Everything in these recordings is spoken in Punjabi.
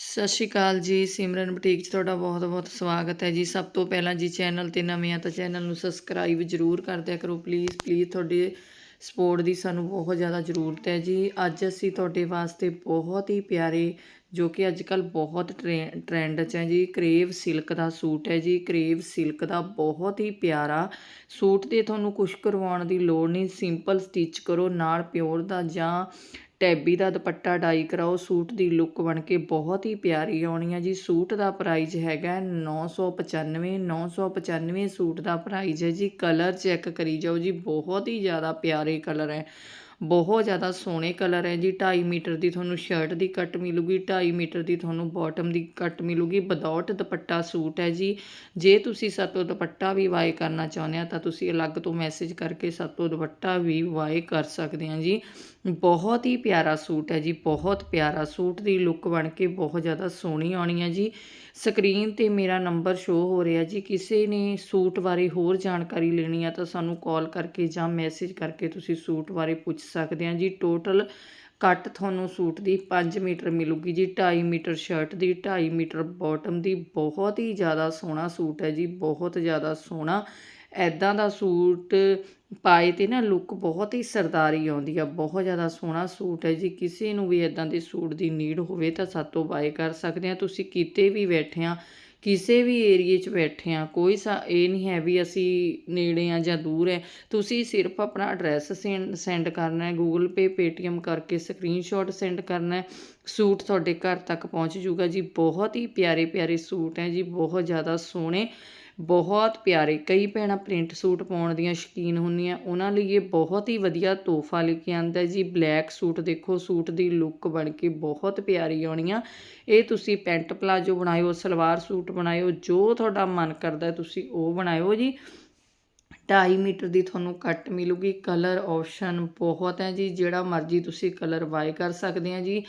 ਸਤਿ ਸ਼੍ਰੀ ਅਕਾਲ ਜੀ, ਸਿਮਰਨ ਬੁਟੀਕ 'ਚ ਤੁਹਾਡਾ ਬਹੁਤ-ਬਹੁਤ ਸਵਾਗਤ ਹੈ ਜੀ। ਸਭ ਤੋਂ ਪਹਿਲਾਂ ਜੀ ਚੈਨਲ ਤੇ ਨਵੇਂ ਆ ਤਾਂ ਚੈਨਲ ਨੂੰ ਸਬਸਕ੍ਰਾਈਬ ਜ਼ਰੂਰ ਕਰ ਦਿਆ ਕਰੋ। ਪਲੀਜ਼ ਪਲੀਜ਼ ਤੁਹਾਡੇ ਸਪੋਰਟ ਦੀ ਸਾਨੂੰ ਬਹੁਤ ਜ਼ਿਆਦਾ ਜ਼ਰੂਰਤ ਹੈ ਜੀ। ਅੱਜ ਅਸੀਂ ਤੁਹਾਡੇ ਵਾਸਤੇ ਬਹੁਤ ਹੀ ਪਿਆਰੇ, ਜੋ ਕਿ ਅੱਜ ਕੱਲ ਬਹੁਤ ਟ੍ਰੈ- ਟ੍ਰੈਂਡ 'ਚ ਹੈ ਜੀ, ਕਰੇਵ ਸਿਲਕ ਦਾ ਸੂਟ ਹੈ ਜੀ। ਕਰੇਵ ਸਿਲਕ ਦਾ ਬਹੁਤ ਹੀ ਪਿਆਰਾ ਸੂਟ ਤੇ ਤੁਹਾਨੂੰ ਕੁਛ ਕਰਵਾਉਣ ਦੀ ਲੋੜ ਨਹੀਂ। ਸਿੰਪਲ ਸਟਿਚ ਕਰੋ, ਨਾਲ ਪਿਓਰ ਦਾ ਜਾਂ ਟੈਬੀ ਦਾ ਦੁਪੱਟਾ ਡਾਈ ਕਰਾਓ, ਸੂਟ ਦੀ ਲੁੱਕ ਬਣ ਕੇ ਬਹੁਤ ਹੀ ਪਿਆਰੀ ਆਉਣੀ ਆ ਜੀ। ਸੂਟ ਦਾ ਪ੍ਰਾਈਸ ਹੈਗਾ 995 995 ਸੂਟ ਦਾ ਪ੍ਰਾਈਸ ਹੈ ਜੀ। ਕਲਰ ਚੈੱਕ ਕਰੀ ਜਾਓ ਜੀ, ਬਹੁਤ ਹੀ ਜ਼ਿਆਦਾ ਪਿਆਰੇ ਕਲਰ ਹੈ। ਬਹੁਤ ਜ਼ਿਆਦਾ ਸੋਹਣੇ ਕਲਰ ਹੈ ਜੀ। 2.5 ਮੀਟਰ ਦੀ ਤੁਹਾਨੂੰ ਸ਼ਰਟ ਦੀ ਕੱਟ ਮਿਲੂਗੀ 2.5 ਮੀਟਰ ਦੀ ਤੁਹਾਨੂੰ ਬਾਟਮ ਦੀ ਕੱਟ ਮਿਲੂਗੀ। ਵਿਦਆਊਟ ਦੁਪੱਟਾ ਸੂਟ ਹੈ ਜੀ। ਜੇ ਤੁਸੀਂ ਸਾਤੋਂ ਦੁਪੱਟਾ ਵੀ ਵਾਏ ਕਰਨਾ ਚਾਹੁੰਦੇ ਆ, ਤਾਂ ਤੁਸੀਂ ਅਲੱਗ ਤੋਂ ਮੈਸੇਜ ਕਰਕੇ ਸਾਤੋਂ ਦੁਪੱਟਾ ਵੀ ਵਾਏ ਕਰ ਸਕਦੇ ਆ ਜੀ। ਬਹੁਤ ਹੀ ਪਿਆਰਾ ਸੂਟ ਹੈ ਜੀ, ਬਹੁਤ ਪਿਆਰਾ ਸੂਟ ਦੀ ਲੁੱਕ ਬਣ ਕੇ ਬਹੁਤ ਜ਼ਿਆਦਾ ਸੋਹਣੀ ਆਉਣੀ ਹੈ ਜੀ। ਸਕਰੀਨ ਤੇ ਮੇਰਾ ਨੰਬਰ ਸ਼ੋ ਹੋ ਰਿਹਾ ਜੀ। ਕਿਸੇ ਨੇ ਸੂਟ ਬਾਰੇ ਹੋਰ ਜਾਣਕਾਰੀ ਲੈਣੀ ਆ, ਤਾਂ ਸਾਨੂੰ ਕਾਲ ਕਰਕੇ ਜਾਂ ਮੈਸੇਜ ਕਰਕੇ ਤੁਸੀਂ ਸੂਟ ਬਾਰੇ ਪੁੱਛ ਸਕਦੇ ਹਾਂ ਜੀ। ਟੋਟਲ ਕੱਟ ਤੁਹਾਨੂੰ ਸੂਟ ਦੀ 5 ਮੀਟਰ ਮਿਲੂਗੀ ਜੀ। 2.5 ਮੀਟਰ ਸ਼ਰਟ ਦੀ 2.5 ਮੀਟਰ ਬਾਟਮ ਦੀ। ਬਹੁਤ ਹੀ ਜ਼ਿਆਦਾ ਸੋਹਣਾ ਸੂਟ ਹੈ ਜੀ। ਬਹੁਤ ਜ਼ਿਆਦਾ ਸੋਹਣਾ। ਐਦਾਂ ਦਾ ਸੂਟ ਪਾਏ ਤੇ ਨਾ ਲੁੱਕ ਬਹੁਤ ਹੀ ਸਰਦਾਰੀ ਆਉਂਦੀ ਆ। ਬਹੁਤ ਜ਼ਿਆਦਾ ਸੋਹਣਾ ਸੂਟ ਹੈ ਜੀ। ਕਿਸੇ ਨੂੰ ਵੀ ਐਦਾਂ ਦੇ ਸੂਟ ਦੀ ਨੀਡ ਹੋਵੇ ਤਾਂ ਸਾਤੋਂ ਬਾਏ ਕਰ ਸਕਦੇ ਆ ਤੁਸੀਂ ਕਿਤੇ ਵੀ ਬੈਠੇ ਆ ਕਿਸੇ ਵੀ ਏਰੀਏ 'ਚ ਬੈਠੇ ਹਾਂ, ਕੋਈ ਸਾ, ਇਹ ਨਹੀਂ ਹੈ ਵੀ ਅਸੀਂ ਨੇੜੇ ਆ ਜਾਂ ਦੂਰ ਹੈ। ਤੁਸੀਂ ਸਿਰਫ ਆਪਣਾ ਐਡਰੈਸ ਸੈਂ ਸੈਂਡ ਕਰਨਾ ਹੈ ਗੂਗਲ ਪੇ ਪੇਟੀਐਮ ਕਰਕੇ ਸਕਰੀਨਸ਼ਾਟ ਸੈਂਡ ਕਰਨਾ ਸੂਟ ਤੁਹਾਡੇ ਘਰ ਤੱਕ ਪਹੁੰਚ ਜੂਗਾ। ਜੀ, ਬਹੁਤ ਹੀ ਪਿਆਰੇ ਪਿਆਰੇ ਸੂਟ ਹੈ, ਜੀ, ਬਹੁਤ ਜ਼ਿਆਦਾ ਸੋਹਣੇ ਬਹੁਤ ਪਿਆਰੇ। ਕਈ ਭੈਣਾਂ ਪ੍ਰਿੰਟ ਸੂਟ ਪਾਉਣ ਦੀਆਂ ਸ਼ੌਕੀਨ ਹੁੰਦੀਆਂ। ਉਹਨਾਂ ਲਈ ਇਹ ਬਹੁਤ ਹੀ ਵਧੀਆ ਤੋਹਫਾ ਲੈ ਕੇ ਆਂਦਾ ਜੀ। ਬਲੈਕ ਸੂਟ ਦੇਖੋ, ਸੂਟ ਦੀ ਲੁੱਕ ਬਣ ਕੇ ਬਹੁਤ ਪਿਆਰੀ ਆਉਣੀ ਆ ਇਹ ਤੁਸੀਂ ਪੈਂਟ ਪਲਾਜੋ ਬਣਾਇਓ, ਸਲਵਾਰ ਸੂਟ ਬਣਾਇਓ, ਜੋ ਤੁਹਾਡਾ ਮਨ ਕਰਦਾ ਤੁਸੀਂ ਉਹ ਬਣਾਇਓ ਜੀ। 2.5 ਮੀਟਰ ਦੀ ਤੁਹਾਨੂੰ ਕੱਟ ਮਿਲੂਗੀ। ਕਲਰ ਆਪਸ਼ਨ ਬਹੁਤ ਹੈ ਜੀ। ਜਿਹੜਾ ਮਰਜ਼ੀ ਤੁਸੀਂ ਕਲਰ ਵਾਈ ਕਰ ਸਕਦੇ ਆ ਜੀ।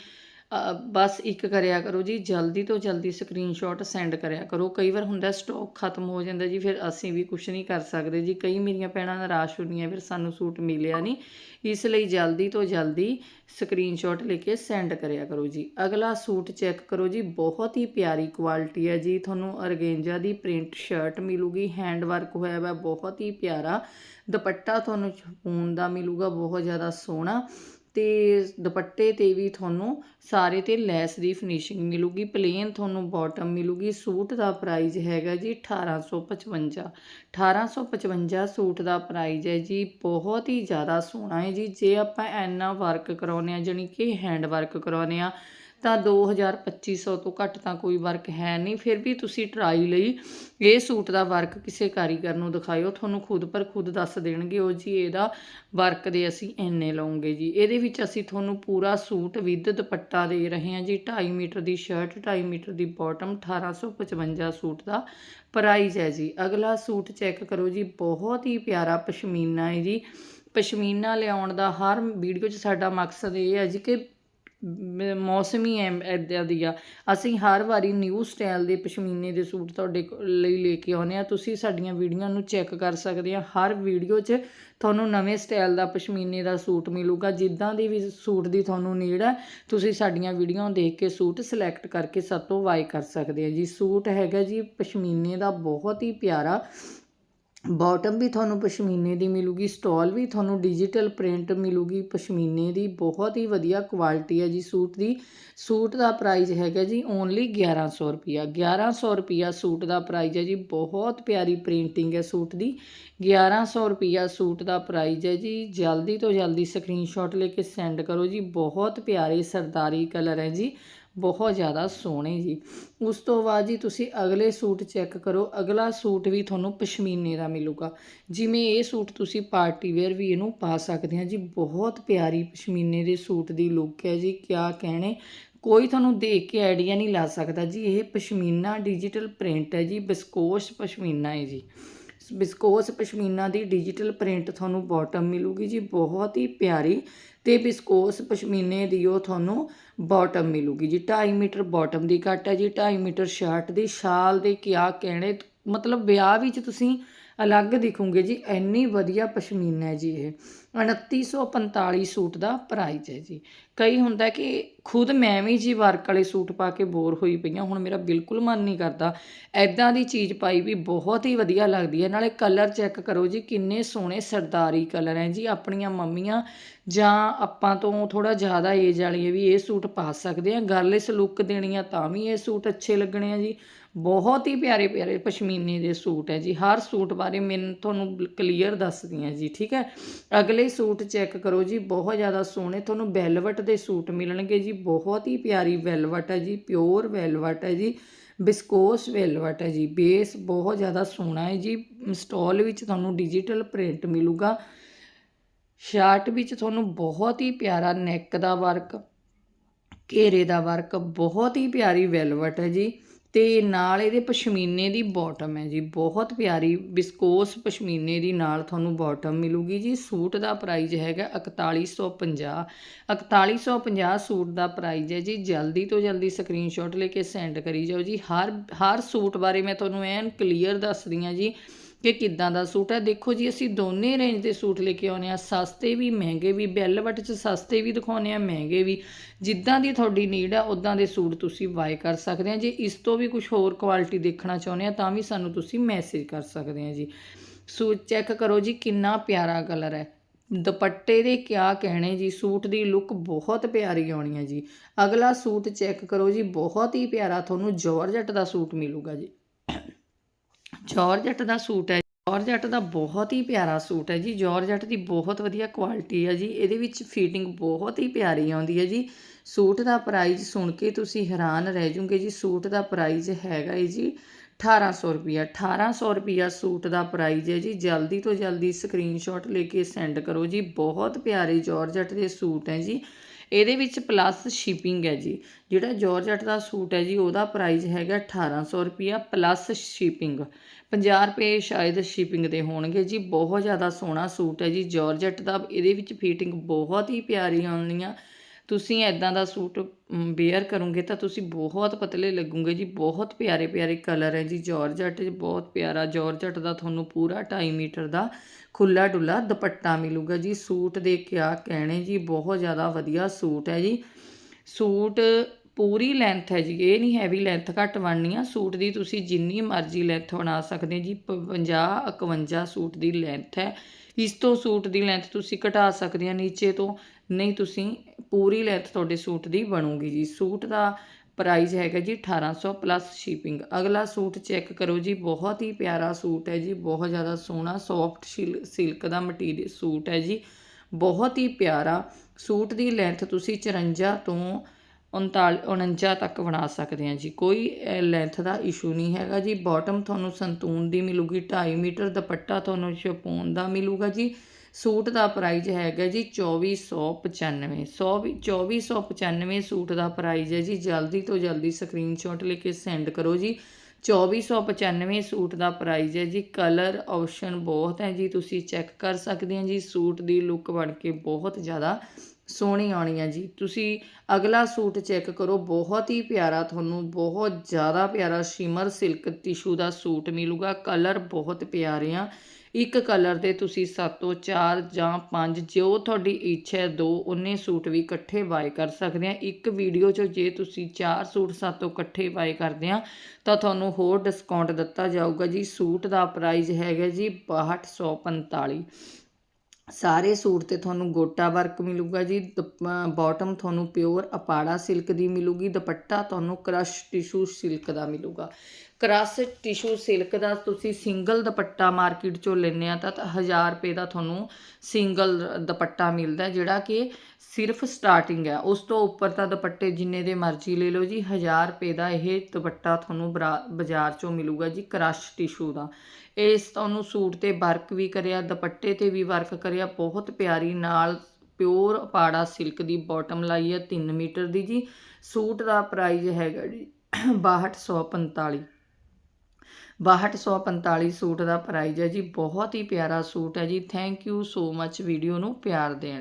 ਬਸ ਇੱਕ ਕਰਿਆ ਕਰੋ ਜੀ, ਜਲਦੀ ਤੋਂ ਜਲਦੀ ਸਕਰੀਨਸ਼ਾਟ ਸੈਂਡ ਕਰਿਆ ਕਰੋ। ਕਈ ਵਾਰ ਹੁੰਦਾ ਸਟਾਕ ਖਤਮ ਹੋ ਜਾਂਦਾ ਜੀ, ਫਿਰ ਅਸੀਂ ਵੀ ਕੁਝ ਨਹੀਂ ਕਰ ਸਕਦੇ ਜੀ। ਕਈ ਮੇਰੀਆਂ ਭੈਣਾਂ ਨਿਰਾਸ਼ ਹੁੰਦੀਆਂ ਫਿਰ ਸਾਨੂੰ ਸੂਟ ਮਿਲਿਆ ਨਹੀਂ। ਇਸ ਲਈ ਜਲਦੀ ਤੋਂ ਜਲਦੀ ਸਕਰੀਨਸ਼ਾਟ ਲੈ ਕੇ ਸੈਂਡ ਕਰਿਆ ਕਰੋ ਜੀ। ਅਗਲਾ ਸੂਟ ਚੈੱਕ ਕਰੋ ਜੀ, ਬਹੁਤ ਹੀ ਪਿਆਰੀ ਕੁਆਲਿਟੀ ਹੈ ਜੀ। ਤੁਹਾਨੂੰ ਅਰਗੇਂਜਾ ਦੀ ਪ੍ਰਿੰਟ ਸ਼ਰਟ ਮਿਲੂਗੀ ਹੈਂਡ ਵਰਕ ਹੋਇਆ ਹੋਇਆ ਬਹੁਤ ਹੀ ਪਿਆਰਾ। ਦੁਪੱਟਾ ਤੁਹਾਨੂੰ ਚਪੂਨ ਦਾ ਮਿਲੂਗਾ, ਬਹੁਤ ਜ਼ਿਆਦਾ ਸੋਹਣਾ। ਅਤੇ ਦੁਪੱਟੇ ਤੇ ਵੀ ਤੁਹਾਨੂੰ ਸਾਰੇ ਤੇ ਲੈਸ ਦੀ ਫਿਨਿਸ਼ਿੰਗ ਮਿਲੂਗੀ ਪਲੇਨ ਤੁਹਾਨੂੰ ਬੋਟਮ ਮਿਲੂਗੀ। ਸੂਟ ਦਾ ਪ੍ਰਾਈਜ਼ ਹੈਗਾ ਜੀ 1855 1855 ਸੂਟ ਦਾ ਪ੍ਰਾਈਜ਼ ਹੈ ਜੀ, ਬਹੁਤ ਹੀ ਜ਼ਿਆਦਾ ਸੋਹਣਾ ਹੈ ਜੀ। ਜੇ ਆਪਾਂ ਇੰਨਾ ਵਰਕ ਕਰਾਉਂਦੇ ਹਾਂ, ਜਾਣੀ ਕਿ ਹੈਂਡ ਵਰਕ ਕਰਾਉਂਦੇ ਹਾਂ ਤਾਂ 2000 2500 ਤੋਂ ਘੱਟ ਤਾਂ ਕੋਈ ਵਰਕ ਹੈ ਨਹੀਂ। ਫਿਰ ਵੀ ਤੁਸੀਂ ਟਰਾਈ ਲਈ। ਇਹ ਸੂਟ ਦਾ ਵਰਕ ਕਿਸੇ ਕਾਰੀਗਰ ਨੂੰ ਦਿਖਾਇਓ। ਤੁਹਾਨੂੰ ਖੁਦ ਪਰ ਖੁਦ ਦੱਸ ਦੇਣਗੇ, ਉਹ ਜੀ ਇਹਦਾ ਵਰਕ ਦੇ ਅਸੀਂ ਇੰਨੇ ਲਵਾਂਗੇ ਜੀ। ਇਹਦੇ ਵਿੱਚ ਅਸੀਂ ਤੁਹਾਨੂੰ ਪੂਰਾ ਸੂਟ ਵਿਦ ਦੁਪੱਟਾ ਦੇ ਰਹੇ ਹਾਂ ਜੀ। 2.5 ਮੀਟਰ ਦੀ ਸ਼ਰਟ 2.5 ਮੀਟਰ ਦੀ ਬਾਟਮ 1855 ਸੂਟ ਦਾ ਪ੍ਰਾਈਸ ਹੈ ਜੀ। ਅਗਲਾ ਸੂਟ ਚੈੱਕ ਕਰੋ ਜੀ। ਬਹੁਤ ਹੀ ਪਿਆਰਾ ਪਸ਼ਮੀਨਾ ਹੈ ਜੀ। ਪਸ਼ਮੀਨਾ ਲਿਆਉਣ ਦਾ ਹਰ ਵੀਡੀਓ 'ਚ ਸਾਡਾ ਮਕਸਦ ਇਹ ਹੈ ਜੀ ਕਿ ਮੌਸਮੀ ਐ ਇੱਦਾਂ ਦੀ ਆ। ਅਸੀਂ ਹਰ ਵਾਰੀ ਨਿਊ ਸਟਾਈਲ ਦੇ ਪਸ਼ਮੀਨੇ ਦੇ ਸੂਟ ਤੁਹਾਡੇ ਕੋ- ਲਈ ਲੈ ਕੇ ਆਉਂਦੇ ਆ ਤੁਸੀਂ ਸਾਡੀਆਂ ਵੀਡੀਓ ਨੂੰ ਚੈੱਕ ਕਰ ਸਕਦੇ ਆ ਹਰ ਵੀਡੀਓ 'ਚ ਤੁਹਾਨੂੰ ਨਵੇਂ ਸਟਾਈਲ ਦਾ ਪਸ਼ਮੀਨੇ ਦਾ ਸੂਟ ਮਿਲੂਗਾ। ਜਿੱਦਾਂ ਦੀ ਵੀ ਸੂਟ ਦੀ ਤੁਹਾਨੂੰ ਨੀਡ ਹੈ, ਤੁਸੀਂ ਸਾਡੀਆਂ ਵੀਡੀਓ ਦੇਖ ਕੇ ਸੂਟ ਸਿਲੈਕਟ ਕਰਕੇ ਸਾਤੋਂ ਬਾਈ ਕਰ ਸਕਦੇ ਆ ਜੀ, ਸੂਟ ਹੈਗਾ ਜੀ ਪਸ਼ਮੀਨੇ ਦਾ ਬਹੁਤ ਹੀ ਪਿਆਰਾ ਬਾਟਮ ਵੀ ਤੁਹਾਨੂੰ ਪਸ਼ਮੀਨੇ ਦੀ ਮਿਲੂਗੀ ਸਟਾਲ ਵੀ ਤੁਹਾਨੂੰ ਡਿਜੀਟਲ ਪ੍ਰਿੰਟ ਮਿਲੂਗੀ, ਪਸ਼ਮੀਨੇ ਦੀ ਬਹੁਤ ਹੀ ਵਧੀਆ ਕੁਆਲਿਟੀ ਹੈ ਜੀ ਸੂਟ ਦੀ। ਸੂਟ ਦਾ ਪ੍ਰਾਈਸ ਹੈਗਾ ਜੀ ਓਨਲੀ 1100 ਰੁਪਿਆ 1100 ਰੁਪਿਆ ਸੂਟ ਦਾ ਪ੍ਰਾਈਸ ਹੈ ਜੀ, ਬਹੁਤ ਪਿਆਰੀ ਪ੍ਰਿੰਟਿੰਗ ਹੈ ਸੂਟ ਦੀ। 1100 ਰੁਪਿਆ ਸੂਟ ਦਾ ਪ੍ਰਾਈਸ ਹੈ ਜੀ, ਜਲਦੀ ਤੋਂ ਜਲਦੀ ਸਕਰੀਨਸ਼ਾਟ ਲੈ ਕੇ ਸੈਂਡ ਕਰੋ ਜੀ, ਬਹੁਤ ਪਿਆਰੇ ਸਰਦਾਰੀ ਕਲਰ ਹੈ ਜੀ। ਬਹੁਤ ਜ਼ਿਆਦਾ ਸੋਹਣੇ ਜੀ। ਉਸ ਤੋਂ ਬਾਅਦ ਜੀ ਤੁਸੀਂ ਅਗਲੇ ਸੂਟ ਚੈੱਕ ਕਰੋ। ਅਗਲਾ ਸੂਟ ਵੀ ਤੁਹਾਨੂੰ ਪਸ਼ਮੀਨੇ ਦਾ ਮਿਲੂਗਾ। ਜਿਵੇਂ ਇਹ ਸੂਟ ਤੁਸੀਂ ਪਾਰਟੀ ਵੇਅਰ ਵੀ ਇਹਨੂੰ ਪਾ ਸਕਦੇ ਹਾਂ ਜੀ। ਬਹੁਤ ਪਿਆਰੀ ਪਸ਼ਮੀਨੇ ਦੇ ਸੂਟ ਦੀ ਲੁੱਕ ਹੈ ਜੀ। ਕਿਆ ਕਹਿਣੇ? ਕੋਈ ਤੁਹਾਨੂੰ ਦੇਖ ਕੇ ਆਈਡੀਆ ਨਹੀਂ ਲਾ ਸਕਦਾ ਜੀ। ਇਹ ਪਸ਼ਮੀਨਾ ਡਿਜੀਟਲ ਪ੍ਰਿੰਟ ਹੈ ਜੀ। ਬਿਸਕੋਸ਼ ਪਸ਼ਮੀਨਾ ਹੈ ਜੀ। ਬਿਸਕੋਸ ਪਸ਼ਮੀਨਾ ਦੀ ਡਿਜੀਟਲ ਪ੍ਰਿੰਟ ਤੁਹਾਨੂੰ ਬਾਟਮ ਮਿਲੂਗੀ ਜੀ, ਬਹੁਤ ਹੀ ਪਿਆਰੀ। ਤੇ ਬਿਸਕੋਸ ਪਸ਼ਮੀਨੇ ਦੀ ਉਹ ਤੁਹਾਨੂੰ ਬਾਟਮ ਮਿਲੂਗੀ ਜੀ। 2.5 ਮੀਟਰ ਬਾਟਮ ਦੀ ਕੱਟ ਹੈ ਜੀ 2.5 ਮੀਟਰ ਸ਼ਰਟ ਦੀ। ਸ਼ਾਲ ਦੇ ਕਿਆ ਕਹਿਣੇ, ਮਤਲਬ ਵਿਆਹ ਵਿੱਚ ਤੁਸੀਂ ਅਲੱਗ ਦਿਖੋਗੇ ਜੀ, ਇੰਨੀ ਵਧੀਆ ਪਸ਼ਮੀਨਾ ਹੈ ਜੀ ਇਹ। 2945 ਸੂਟ ਦਾ ਪ੍ਰਾਈਸ ਹੈ ਜੀ। ਕਈ ਹੁੰਦਾ ਕਿ ਖੁਦ ਮੈਂ ਵੀ ਜੀ ਵਰਕ ਵਾਲੇ ਸੂਟ ਪਾ ਕੇ ਬੋਰ ਹੋਈ ਪਈਆਂ ਹੁਣ ਮੇਰਾ ਬਿਲਕੁਲ ਮਨ ਨਹੀਂ ਕਰਦਾ। ਐਦਾਂ ਦੀ ਚੀਜ਼ ਪਾਈ ਵੀ ਬਹੁਤ ਹੀ ਵਧੀਆ ਲੱਗਦੀ ਹੈ। ਨਾਲੇ ਕਲਰ ਚੈੱਕ ਕਰੋ ਜੀ, ਕਿੰਨੇ ਸੋਹਣੇ ਸਰਦਾਰੀ ਕਲਰ ਹੈ ਜੀ, ਆਪਣੀਆਂ ਮੰਮੀਆਂ ਜਾਂ ਆਪਾਂ ਤੋਂ ਥੋੜਾ ਜ਼ਿਆਦਾ ਏਜ ਵਾਲੀਆਂ ਵੀ ਇਹ ਸੂਟ ਪਾ ਸਕਦੇ ਆ। ਗਰਲਿਸ ਲੁੱਕ ਦੇਣੀ ਆ ਤਾਂ ਵੀ ਇਹ ਸੂਟ ਅੱਛੇ ਲੱਗਣੇ ਆ ਜੀ। ਬਹੁਤ ਹੀ ਪਿਆਰੇ ਪਿਆਰੇ ਪਸ਼ਮੀਨੇ ਦੇ ਸੂਟ ਹੈ ਜੀ। ਹਰ ਸੂਟ ਬਾਰੇ ਮੈਂ ਤੁਹਾਨੂੰ ਕਲੀਅਰ ਦੱਸਦੀ ਹਾਂ ਜੀ, ਠੀਕ ਹੈ? ਅਗਲੇ ਸੂਟ ਚੈੱਕ ਕਰੋ ਜੀ, ਬਹੁਤ ਜ਼ਿਆਦਾ ਸੋਹਣੇ। ਤੁਹਾਨੂੰ ਵੈਲਵਟ ਦੇ ਸੂਟ ਮਿਲਣਗੇ ਜੀ। ਬਹੁਤ ਹੀ ਪਿਆਰੀ ਵੈਲਵਟ ਹੈ ਜੀ, ਪਿਓਰ ਵੈਲਵਟ ਹੈ ਜੀ ਬਿਸਕੋਸ ਵੈਲਵਟ ਹੈ ਜੀ। ਬੇਸ ਬਹੁਤ ਜ਼ਿਆਦਾ ਸੋਹਣਾ ਹੈ ਜੀ। ਸਟਾਲ ਵਿੱਚ ਤੁਹਾਨੂੰ ਡਿਜੀਟਲ ਪ੍ਰਿੰਟ ਮਿਲੂਗਾ। ਸ਼ਰਟ ਵਿੱਚ ਤੁਹਾਨੂੰ ਬਹੁਤ ਹੀ ਪਿਆਰਾ ਨੈਕ ਦਾ ਵਰਕ, ਘੇਰੇ ਦਾ ਵਰਕ, ਬਹੁਤ ਹੀ ਪਿਆਰੀ ਵੈਲਵਟ ਹੈ ਜੀ। ਤੇ ਨਾਲ ਇਹਦੇ ਪਸ਼ਮੀਨੇ ਦੀ ਬਾਟਮ ਹੈ ਜੀ, ਬਹੁਤ ਪਿਆਰੀ ਬਿਸਕੋਸ ਪਸ਼ਮੀਨੇ ਦੀ ਨਾਲ ਤੁਹਾਨੂੰ ਬਾਟਮ ਮਿਲੂਗੀ ਜੀ, ਸੂਟ ਦਾ ਪ੍ਰਾਈਸ ਹੈਗਾ 4150 4150 ਸੂਟ ਦਾ ਪ੍ਰਾਈਸ ਹੈ ਜੀ, ਜਲਦੀ ਤੋਂ ਜਲਦੀ ਸਕਰੀਨਸ਼ਾਟ ਲੈ ਕੇ ਸੈਂਡ ਕਰੀ ਜਾਓ ਜੀ, ਹਰ ਹਰ ਸੂਟ ਬਾਰੇ ਮੈਂ ਤੁਹਾਨੂੰ ਐਨ ਕਲੀਅਰ ਦੱਸਦੀ ਹਾਂ ਜੀ ਕਿ ਕਿੱਦਾਂ ਦਾ ਸੂਟ ਹੈ? ਦੇਖੋ ਜੀ, ਅਸੀਂ ਦੋਨੇ ਰੇਂਜ ਦੇ ਸੂਟ ਲੈ ਕੇ ਆਉਨੇ ਆ ਸਸਤੇ ਵੀ, ਮਹਿੰਗੇ ਵੀ ਵੈਲਵਟ 'ਚ ਸਸਤੇ ਵੀ ਦਿਖਾਉਨੇ ਆ ਮਹਿੰਗੇ ਵੀ। ਜਿੱਦਾਂ ਦੀ ਤੁਹਾਡੀ ਨੀਡ ਆ ਉਦਾਂ ਦੇ ਸੂਟ ਤੁਸੀਂ ਬਾਏ ਕਰ ਸਕਦੇ ਆ ਜੇ ਇਸ ਤੋਂ ਵੀ ਕੁਝ ਹੋਰ ਕੁਆਲਿਟੀ ਦੇਖਣਾ ਚਾਹੁੰਦੇ ਆ ਤਾਂ ਵੀ ਸਾਨੂੰ ਤੁਸੀਂ ਮੈਸੇਜ ਕਰ ਸਕਦੇ ਆ ਜੀ। ਸੂਟ ਚੈੱਕ ਕਰੋ ਜੀ, ਕਿੰਨਾ ਪਿਆਰਾ ਕਲਰ ਹੈ। ਦੁਪੱਟੇ ਦੇ ਕਿਆ ਕਹਿਣੇ ਜੀ, ਸੂਟ ਦੀ ਲੁੱਕ ਬਹੁਤ ਪਿਆਰੀ ਆਉਣੀ ਹੈ ਜੀ। ਅਗਲਾ ਸੂਟ ਚੈੱਕ ਕਰੋ ਜੀ, ਬਹੁਤ ਹੀ ਪਿਆਰਾ, ਤੁਹਾਨੂੰ ਜਾਰਜਟ ਦਾ ਸੂਟ ਮਿਲੂਗਾ ਜੀ। ਜਾਰਜਟ ਦਾ ਸੂਟ ਹੈ। ਜਾਰਜਟ ਦਾ ਬਹੁਤ ਹੀ ਪਿਆਰਾ ਸੂਟ ਹੈ ਜੀ। ਜਾਰਜਟ ਦੀ ਬਹੁਤ ਵਧੀਆ ਕੁਆਲਿਟੀ ਹੈ ਜੀ। ਇਹਦੇ ਵਿੱਚ ਫਿਟਿੰਗ ਬਹੁਤ ਹੀ ਪਿਆਰੀ ਆਉਂਦੀ ਹੈ ਜੀ। ਸੂਟ ਦਾ ਪ੍ਰਾਈਸ ਸੁਣ ਕੇ ਤੁਸੀਂ ਹੈਰਾਨ ਰਹਿ ਜਾਓਗੇ ਜੀ। ਸੂਟ ਦਾ ਪ੍ਰਾਈਸ ਹੈਗਾ ਹੈ ਜੀ 1800 ਰੁਪਿਆ 1800 ਰੁਪਿਆ ਸੂਟ ਦਾ ਪ੍ਰਾਈਸ ਹੈ ਜੀ। ਜਲਦੀ ਤੋਂ ਜਲਦੀ ਸਕਰੀਨਸ਼ਾਟ ਲੈ ਕੇ ਸੈਂਡ ਕਰੋ ਜੀ। ਬਹੁਤ ਪਿਆਰੇ ਜਾਰਜਟ ਦੇ ਸੂਟ ਹੈ ਜੀ। ਇਹਦੇ ਵਿੱਚ ਪਲੱਸ ਸ਼ਿਪਿੰਗ ਹੈ ਜੀ। ਜਿਹੜਾ ਜਾਰਜਟ ਦਾ ਸੂਟ ਹੈ ਜੀ, ਉਹਦਾ ਪ੍ਰਾਈਸ ਹੈਗਾ 1800 ਰੁਪਿਆ ਪਲੱਸ ਸ਼ਿਪਿੰਗ 50 ਰੁਪਏ ਸ਼ਾਇਦ ਸ਼ਿਪਿੰਗ ਦੇ ਹੋਣਗੇ ਜੀ। ਬਹੁਤ ਜ਼ਿਆਦਾ ਸੋਹਣਾ ਸੂਟ ਹੈ ਜੀ। ਜਾਰਜਟ ਦਾ ਇਹਦੇ ਵਿੱਚ ਫਿਟਿੰਗ ਬਹੁਤ ਹੀ ਪਿਆਰੀ ਆਉਣੀ ਆ ਤੁਸੀਂ ਐਦਾਂ ਦਾ ਸੂਟ ਵੇਅਰ ਕਰੋਗੇ ਤਾਂ ਤੁਸੀਂ ਬਹੁਤ ਪਤਲੇ ਲੱਗੋਗੇ ਜੀ, ਬਹੁਤ ਪਿਆਰੇ ਪਿਆਰੇ ਕਲਰ ਹੈ ਜੀ ਜਾਰਜਟ ਬਹੁਤ ਪਿਆਰਾ ਜਾਰਜਟ ਦਾ ਤੁਹਾਨੂੰ ਪੂਰਾ 2.5 ਮੀਟਰ ਦਾ ਖੁੱਲਾ ਡੁੱਲਾ ਦੁਪੱਟਾ ਮਿਲੂਗਾ ਜੀ, ਸੂਟ ਦੇ ਕਿਆ ਕਹਿਣੇ ਜੀ, ਬਹੁਤ ਜ਼ਿਆਦਾ ਵਧੀਆ ਸੂਟ ਹੈ ਜੀ। ਸੂਟ ਪੂਰੀ ਲੈਂਥ ਹੈ ਜੀ, ਇਹ ਨਹੀਂ ਹੈਵੀ ਲੈਂਥ ਘੱਟ ਬਣਨੀ ਆ, ਸੂਟ ਦੀ ਤੁਸੀਂ ਜਿੰਨੀ ਮਰਜ਼ੀ ਲੈਂਥ ਬਣਾ ਸਕਦੇ ਜੀ 50 51 ਸੂਟ ਦੀ ਲੈਂਥ ਹੈ। ਇਸ ਤੋਂ ਸੂਟ ਦੀ ਲੈਂਥ ਤੁਸੀਂ ਘਟਾ ਸਕਦੇ ਆ, ਨੀਚੇ ਤੋਂ ਨਹੀਂ ਤੁਸੀਂ ਪੂਰੀ ਲੈਂਥ ਤੁਹਾਡੇ ਸੂਟ ਦੀ ਬਣੂਗੀ ਜੀ। ਸੂਟ ਦਾ ਪ੍ਰਾਈਸ ਹੈਗਾ ਜੀ 1800 ਪਲੱਸ ਸ਼ਿਪਿੰਗ ਅਗਲਾ ਸੂਟ ਚੈੱਕ ਕਰੋ ਜੀ, ਬਹੁਤ ਹੀ ਪਿਆਰਾ ਸੂਟ ਹੈ ਜੀ, ਬਹੁਤ ਜ਼ਿਆਦਾ ਸੋਹਣਾ ਸੌਫਟ ਸਿਲਕ ਦਾ ਮਟੀਰੀਅਲ ਸੂਟ ਹੈ ਜੀ। ਬਹੁਤ ਹੀ ਪਿਆਰਾ ਸੂਟ ਦੀ ਲੈਂਥ ਤੁਸੀਂ 54 ਤੋਂ 39 49 ਤੱਕ ਬਣਾ ਸਕਦੇ ਆ ਜੀ। ਕੋਈ ਲੈਂਥ ਦਾ ਇਸ਼ੂ ਨਹੀਂ ਹੈਗਾ ਜੀ। ਬਾਟਮ ਤੁਹਾਨੂੰ ਸੰਤੂਨ ਦੀ ਮਿਲੂਗੀ 2.5 ਮੀਟਰ ਦੁਪੱਟਾ ਤੁਹਾਨੂੰ ਸ਼ਪੂਨ ਦਾ ਮਿਲੂਗਾ ਜੀ। ਸੂਟ ਦਾ ਪ੍ਰਾਈਸ ਹੈਗਾ ਜੀ 2495 100 2495 ਸੂਟ ਦਾ ਪ੍ਰਾਈਸ ਹੈ ਜੀ। ਜਲਦੀ ਤੋਂ ਜਲਦੀ ਸਕਰੀਨਸ਼ਾਟ ਲੈ ਕੇ ਸੈਂਡ ਕਰੋ ਜੀ। 2495 ਸੂਟ ਦਾ ਪ੍ਰਾਈਸ ਹੈ ਜੀ। ਕਲਰ ਆਪਸ਼ਨ ਬਹੁਤ ਹੈ ਜੀ। ਤੁਸੀਂ ਚੈੱਕ ਕਰ ਸਕਦੇ ਹੋ ਜੀ। ਸੂਟ ਦੀ ਲੁੱਕ ਬਣ ਕੇ ਬਹੁਤ ਜ਼ਿਆਦਾ ਸੋਹਣੀ ਆਉਣੀ ਹੈ ਜੀ। ਤੁਸੀਂ ਅਗਲਾ ਸੂਟ ਚੈੱਕ ਕਰੋ। ਬਹੁਤ ਹੀ ਪਿਆਰਾ, ਤੁਹਾਨੂੰ ਬਹੁਤ ਜ਼ਿਆਦਾ ਪਿਆਰਾ ਸ਼ਿਮਰ ਸਿਲਕ ਟਿਸ਼ੂ ਦਾ ਸੂਟ ਮਿਲੂਗਾ। ਕਲਰ ਬਹੁਤ ਪਿਆਰੇ ਆ। ਇੱਕ ਕਲਰ ਦੇ ਤੁਸੀਂ 7 ਤੋਂ 4 ਜਾਂ 5 ਜੋ ਤੁਹਾਡੀ ਇੱਛਾ ਹੈ, ਦੋ ਉਹਨੇ ਸੂਟ ਵੀ ਇਕੱਠੇ ਬਾਏ ਕਰ ਸਕਦੇ ਆ। ਇੱਕ ਵੀਡੀਓ 'ਚ ਜੇ ਤੁਸੀਂ 4 ਸੂਟ 7 ਤੋਂ ਇਕੱਠੇ ਬਾਏ ਕਰਦੇ ਆ, ਤਾਂ ਤੁਹਾਨੂੰ ਹੋਰ ਡਿਸਕਾਊਂਟ ਦਿੱਤਾ ਜਾਊਗਾ ਜੀ। ਸੂਟ ਦਾ ਪ੍ਰਾਈਸ ਹੈਗਾ ਜੀ 6245 ਸਾਰੇ ਸੂਟ ਤੇ ਤੁਹਾਨੂੰ ਗੋਟਾ ਵਰਕ ਮਿਲੂਗਾ ਜੀ ਬਾਟਮ ਤੁਹਾਨੂੰ ਪਿਓਰ ਅਪਾੜਾ ਸਿਲਕ ਦੀ ਮਿਲੂਗੀ, ਦੁਪੱਟਾ ਤੁਹਾਨੂੰ ਕ੍ਰਸ਼ ਟਿਸ਼ੂ ਸਿਲਕ ਦਾ ਮਿਲੂਗਾ। ਕ੍ਰਸ਼ ਟਿਸ਼ੂ ਸਿਲਕ ਦਾ ਤੁਸੀਂ ਸਿੰਗਲ ਦੁਪੱਟਾ ਮਾਰਕੀਟ ਚੋਂ ਲੈਣੇ ਆ ਤਾਂ 1000 ਰੁਪਏ ਦਾ ਤੁਹਾਨੂੰ ਸਿੰਗਲ ਦੁਪੱਟਾ ਮਿਲਦਾ ਜਿਹੜਾ ਕਿ ਸਿਰਫ ਸਟਾਰਟਿੰਗ ਹੈ। ਉਸ ਤੋਂ ਉੱਪਰ ਤਾਂ ਦੁਪੱਟੇ ਜਿੰਨੇ ਦੇ ਮਰਜ਼ੀ ਲੈ ਲਓ ਜੀ 1000 ਰੁਪਏ ਦਾ ਇਹ ਦੁਪੱਟਾ ਤੁਹਾਨੂੰ ਬਾਜ਼ਾਰ ਚੋਂ ਮਿਲੂਗਾ ਜੀ ਕ੍ਰਸ਼ ਟਿਸ਼ੂ ਦਾ। ਇਸ ਤੁਹਾਨੂੰ ਸੂਟ ਤੇ ਵਰਕ ਵੀ ਕਰਿਆ, ਦੁਪੱਟੇ ਤੇ ਵੀ ਵਰਕ ਕਰਿਆ, ਬਹੁਤ ਪਿਆਰੀ ਨਾਲ ਪਿਓਰ ਪਾੜਾ ਸਿਲਕ ਦੀ ਬਾਟਮ ਲਾਈ ਹੈ 3 ਮੀਟਰ ਦੀ ਜੀ। ਸੂਟ ਦਾ ਪ੍ਰਾਈਸ ਹੈਗਾ ਜੀ 6245 6245 ਸੂਟ ਦਾ ਪ੍ਰਾਈਸ ਹੈ ਜੀ, ਬਹੁਤ ਹੀ ਪਿਆਰਾ ਸੂਟ ਹੈ ਜੀ। Thank you so much video ਨੂੰ ਪਿਆਰ ਦੇਣ